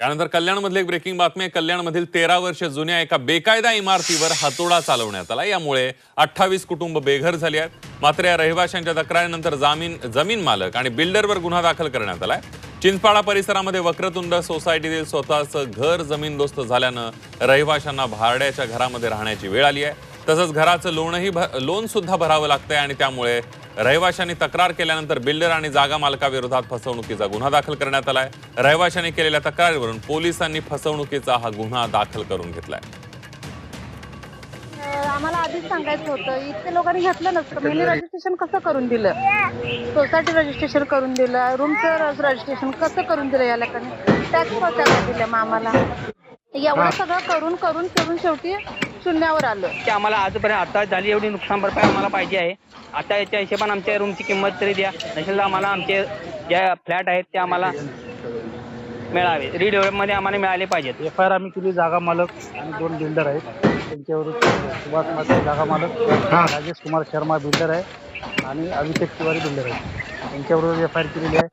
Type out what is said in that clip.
त्यानंतर कल्याणमधली एक ब्रेकिंग बातमी आहे. कल्याणमधील तेरा वर्ष जुन्या एका बेकायदा इमारतीवर हातोडा चालवण्यात आला. यामुळे अठ्ठावीस कुटुंब बेघर झाली आहेत. मात्र या रहिवाशांच्या तक्रारीनंतर जामीन जमीन मालक आणि बिल्डरवर गुन्हा दाखल करण्यात आलाय. चिंचपाडा परिसरामध्ये वक्रतुंड सोसायटीतील स्वतःचं घर जमीनदोस्त झाल्यानं रहिवाशांना भाड्याच्या घरामध्ये राहण्याची वेळ आली आहे. तसंच घराचं लोनही भ- लोन सुद्धा भरावं लागतंय आणि त्यामुळे रहिवाशांनी तक्रार केल्यानंतर बिल्डर आणि जागा मालकाविरोधात फसवणुकीचा गुन्हा दाखल करण्यात आलाय. रहिवाशांनी केलेल्या तक्रारीवरून पोलिसांनी फसवणुकीचा हा गुन्हा दाखल करून घेतलाय. आम्हाला आधीच सांगायचं होतं इतके लोकांनी घेतलं नसतं. मी रजिस्ट्रेशन कसं करून दिलं? सोसायटी रजिस्ट्रेशन करून दिलं रूमचं रजिस्ट्रेशन कसं करून दिलं या लोकांनी? त्याच पचायला दिलं मग आम्हाला. एवढं सगळं करून करून करून शेवटी शून्यावर आलं. की आम्हाला आजपर्यंत आता झाली एवढी नुकसान भरपाई आम्हाला पाहिजे आहे. आता याच्या हिशोबाने आमच्या रूमची किंमत तरी द्या. नसेल तर आम्हाला आमचे ज्या फ्लॅट आहेत ते आम्हाला मिळावे. रिडेव्हलपमध्ये आम्हाला मिळाले पाहिजेत. एफ आय आर आम्ही केली जागा मालक आणि दोन बिल्डर आहेत. त्यांच्यावर सुभाष माते जागा मालक राजेश कुमार शर्मा बिल्डर आहे. आणि अभिषेक तिवारी बिल्डर आहे त्यांच्याबरोबर एफ आय आर केलेली आहे.